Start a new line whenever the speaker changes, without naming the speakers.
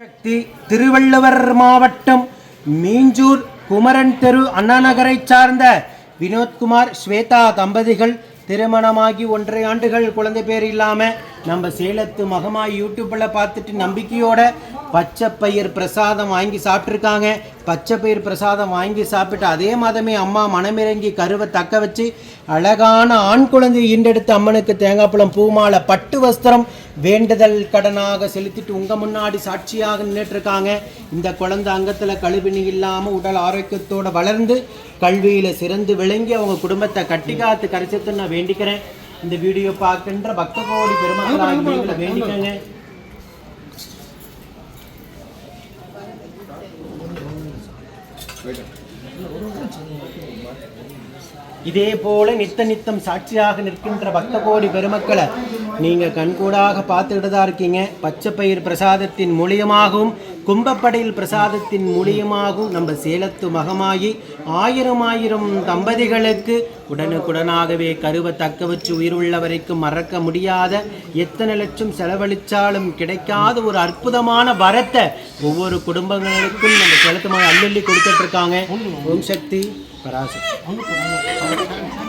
சக்தி திருவள்ளுவர் மாவட்டம் மீஞ்சூர் குமரன் தெரு அண்ணாநகரை சார்ந்த வினோத்குமார் ஸ்வேதா தம்பதிகள் திருமணமாகி ஒன்றரை ஆண்டுகள் குழந்தை பேர் இல்லாமல் நம்ம சேலத்து மகமா யூடியூப்பில் பார்த்துட்டு நம்பிக்கையோட பச்சை பயிர் பிரசாதம் வாங்கி சாப்பிட்ருக்காங்க பச்சை பயிர் பிரசாதம் வாங்கி சாப்பிட்டு அதே மாதமே அம்மா மனமிறங்கி கருவை தக்க வச்சு அழகான ஆண் குழந்தை ஈண்டெடுத்து அம்மனுக்கு தேங்காய்ப்பழம் பூமாலை பட்டு வஸ்திரம் வேண்டுதல் கடனாக செலுத்திட்டு உங்கள் முன்னாடி சாட்சியாக நின்றுட்டு இருக்காங்க இந்த குழந்தை அங்கத்தில் கழுவினி இல்லாமல் உடல் ஆரோக்கியத்தோடு வளர்ந்து கல்வியில் சிறந்து விளங்கி அவங்க குடும்பத்தை கட்டி காத்து கரைச்சத்துன்னு நான் வேண்டிக்கிறேன். இந்த வீடியோ பார்க்கின்ற பக்த கோடி பெருமக்களாக நீங்களை வேண்டிக்கங்க. இதே போல நித்த நித்தம் சாட்சியாக நிற்கின்ற பக்த கோடி பெருமக்களை நீங்க கண்கூடாக பார்த்துக்கிட்டு தான் இருக்கீங்க. பச்சை பயிர் பிரசாதத்தின் மூலியமாகவும் கும்பப்படையில் பிரசாதத்தின் மூலியமாகவும் நம்ம சேலத்து மகமாகி ஆயிரம் ஆயிரம் தம்பதிகளுக்கு உடனுக்குடனாகவே கருவை தக்க வச்சு உயிருள்ள வரைக்கும் மறக்க முடியாத எத்தனை லட்சம் செலவழிச்சாலும் கிடைக்காத ஒரு அற்புதமான வரத்தை ஒவ்வொரு குடும்பங்களுக்கும் நம்ம சேலத்து மகன் அள்ளி கொடுத்துட்ருக்காங்க ஓம் சக்தி பராசக்தி.